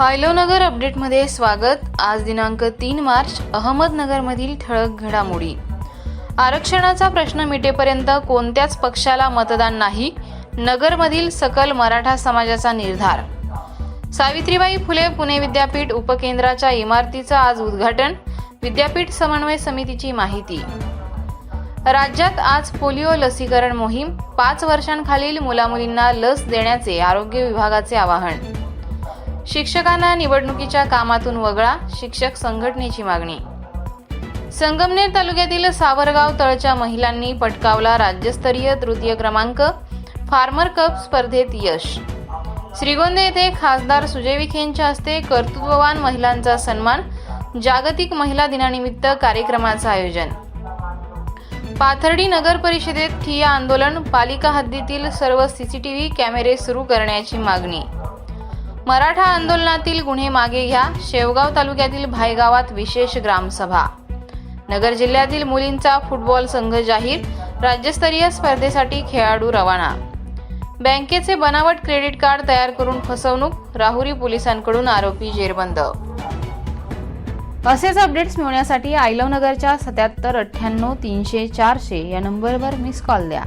आयलोनगर अपडेटमध्ये स्वागत. आज दिनांक तीन मार्च अहमदनगरमधील ठळक घडामोडी. आरक्षणाचा प्रश्न मिटेपर्यंत कोणत्याच पक्षाला मतदान नाही. नगरमधील सकल मराठा समाजाचा निर्धार. सावित्रीबाई फुले पुणे विद्यापीठ उपकेंद्राच्या इमारतीचं आज उद्घाटन विद्यापीठ समन्वय समितीची माहिती. राज्यात आज पोलिओ लसीकरण मोहीम पाच वर्षांखालील मुलामुलींना लस देण्याचे आरोग्य विभागाचे आवाहन. शिक्षकांना निवडणुकीच्या कामातून वगळा शिक्षक संघटनेची मागणी. संगमनेर तालुक्यातील सावरगाव तळच्या महिलांनी पटकावला राज्यस्तरीय तृतीय क्रमांक फार्मर कप स्पर्धेत यश. श्रीगोंदे येथे खासदार सुजय विखेंच्या हस्ते कर्तृत्ववान महिलांचा सन्मान जागतिक महिला दिनानिमित्त कार्यक्रमाचं आयोजन. पाथर्डी नगर परिषदेत ठिय्या आंदोलन पालिका हद्दीतील सर्व सीसीटीव्ही कॅमेरे सुरू करण्याची मागणी. मराठा आंदोलनातील गुन्हे मागे घ्या. शेवगाव तालुक्यातील भायगावात विशेष ग्रामसभा. नगर जिल्ह्यातील मुलींचा फुटबॉल संघ जाहीर. राज्यस्तरीय स्पर्धेसाठी खेळाडू रवाना. बँकेचे बनावट क्रेडिट कार्ड तयार करून फसवणूक. राहुरी पोलिसांकडून आरोपी जेरबंद. असेच अपडेट्स मिळवण्यासाठी आयलव नगरच्या सत्याहत्तर अठ्ठ्याण्णव तीनशे चारशे या नंबरवर मिस कॉल द्या.